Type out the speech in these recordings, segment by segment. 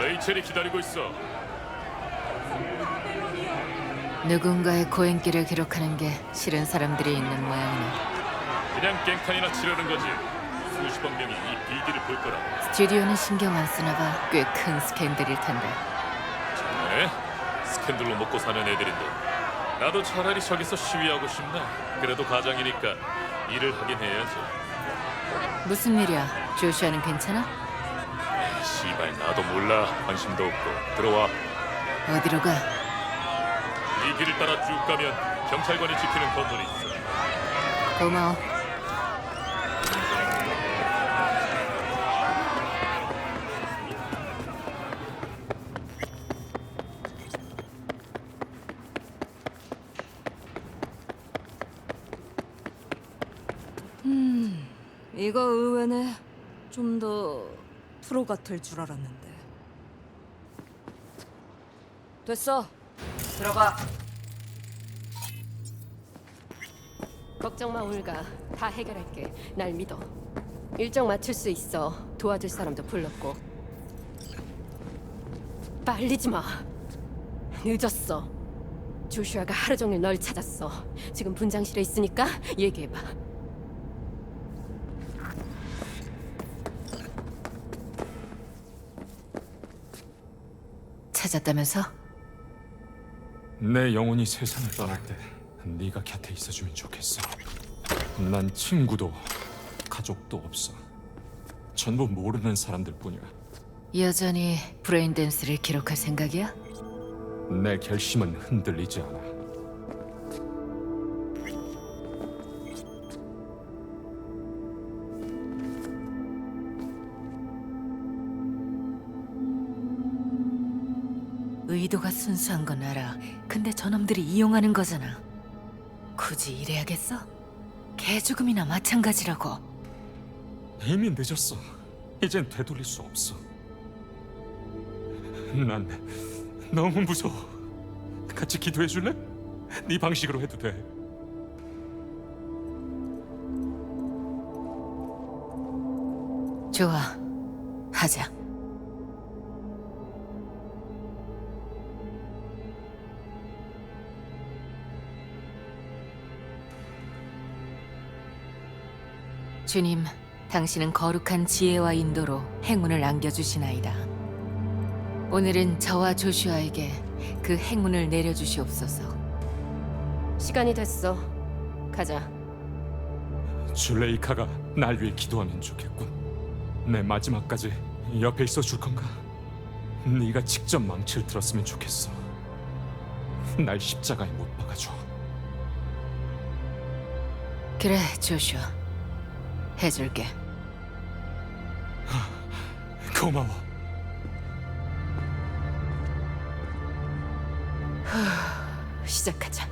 레이첼이 기다리고 있어. 누군가의 고행길을 기록하는 게 싫은 사람들이 있는 모양이네. 그냥 깽판이나 치려는 거지. 수십억 명이 이 비디를 볼 거라. 스튜디오는 신경 안 쓰나 봐. 꽤 큰 스캔들일 텐데. 네? 스캔들로 먹고 사는 애들인데. 나도 차라리 저기서 시위하고 싶네. 그래도 가장이니까 일을 하긴 해야지. 무슨 일이야? 조슈아는 괜찮아? 씨발 나도 몰라. 관심도 없고. 들어와. 어디로 가? 이 길을 따라 쭉 가면 경찰관이 지키는 건물이 있어. 고마워. 이거 의외네. 좀 더 프로 같을 줄 알았는데. 됐어. 들어가. 걱정 마 올가. 다 해결할게. 날 믿어. 일정 맞출 수 있어. 도와줄 사람도 불렀고. 빨리지 마. 늦었어. 조슈아가 하루 종일 널 찾았어. 지금 분장실에 있으니까 얘기해봐 찾았다면서? 내 영혼이 세상을 떠날 때 네가 곁에 있어주면 좋겠어. 난 친구도 가족도 없어. 전부 모르는 사람들 뿐이야. 여전히 브레인 댄스를 기록할 생각이야? 내 결심은 흔들리지 않아. 의도가 순수한 건 알아. 근데 저놈들이 이용하는 거잖아. 굳이 이래야겠어? 개 죽음이나 마찬가지라고. 이미 늦었어. 이젠 되돌릴 수 없어. 난 너무 무서워. 같이 기도해 줄래? 네 방식으로 해도 돼. 좋아. 하자. 주님, 당신은 거룩한 지혜와 인도로 행운을 안겨주시나이다. 오늘은 저와 조슈아에게 그 행운을 내려주시옵소서. 시간이 됐어 가자 줄레이카가 날 위해 기도하면 좋겠군. 내 마지막까지 옆에 있어 줄 건가? 네가 직접 망치를 들었으면 좋겠어. 날 십자가에 못 박아줘. 그래, 조슈아. 해줄게. 고마워. 시작하자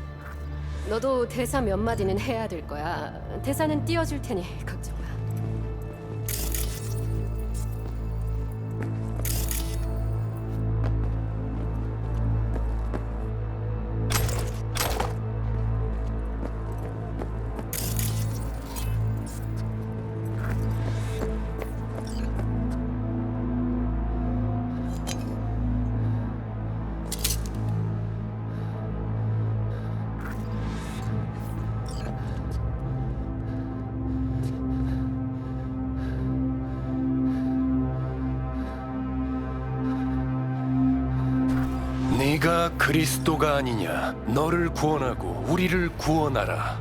너도 대사 몇 마디는 해야 될 거야 대사는 띄워줄 테니 걱정 네가 그리스도가 아니냐? 너를 구원하고 우리를 구원하라.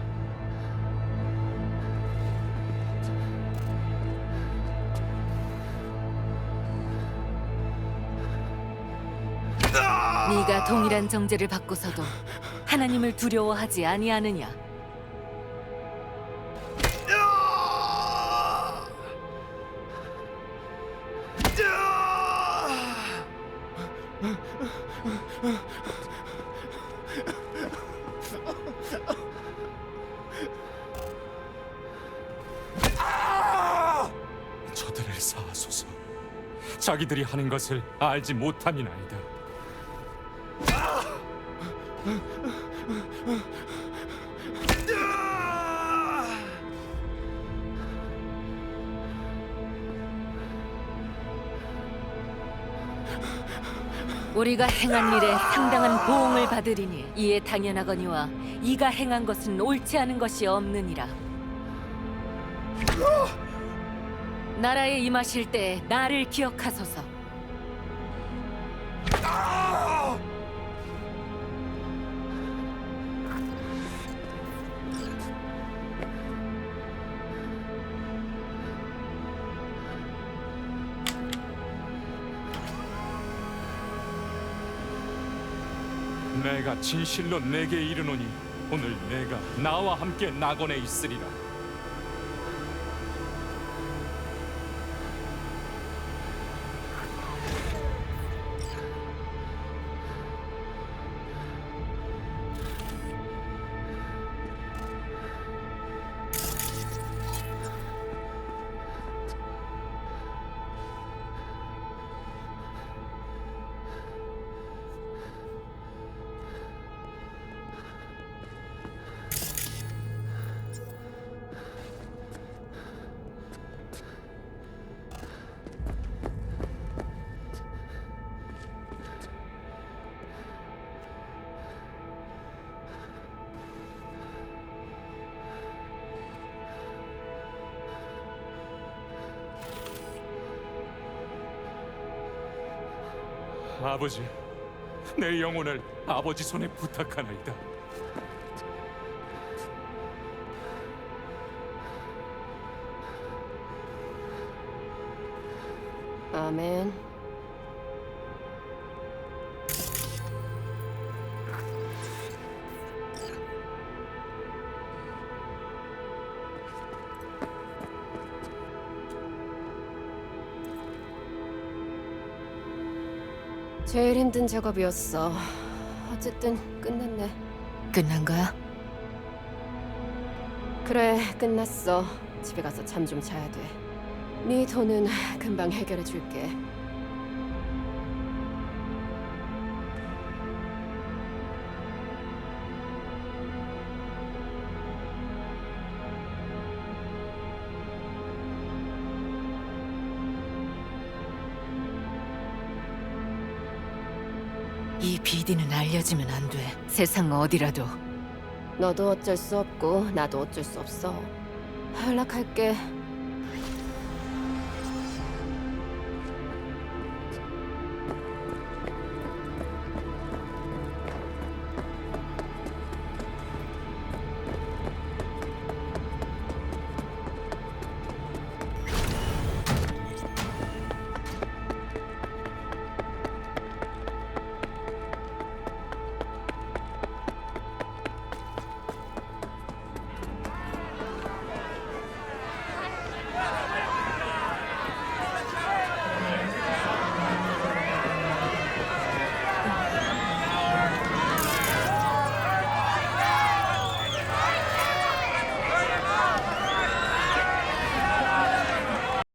네가 동일한 정죄를 받고서도 하나님을 두려워하지 아니하느냐? 저들을 사하소서. 자기들이 하는 것을 알지 못함이나이다. 우리가 행한 일에 상당한 보응을 받으리니 이에 당연하거니와 이가 행한 것은 옳지 않은 것이 없느니라. 나라에 임하실 때 나를 기억하소서. 내가 진실로 내게 이르노니 오늘 내가 나와 함께 낙원에 있으리라. 아버지, 내 영혼을 아버지 손에 부탁하나이다. 아멘. 제일 힘든 작업이었어. 어쨌든 끝났네. 끝난 거야? 그래, 끝났어. 집에 가서 잠 좀 자야 돼. 네 돈은 금방 해결해 줄게. 이 비디는 알려지면 안 돼. 세상 어디라도. 너도 어쩔 수 없고 나도 어쩔 수 없어. 연락할게.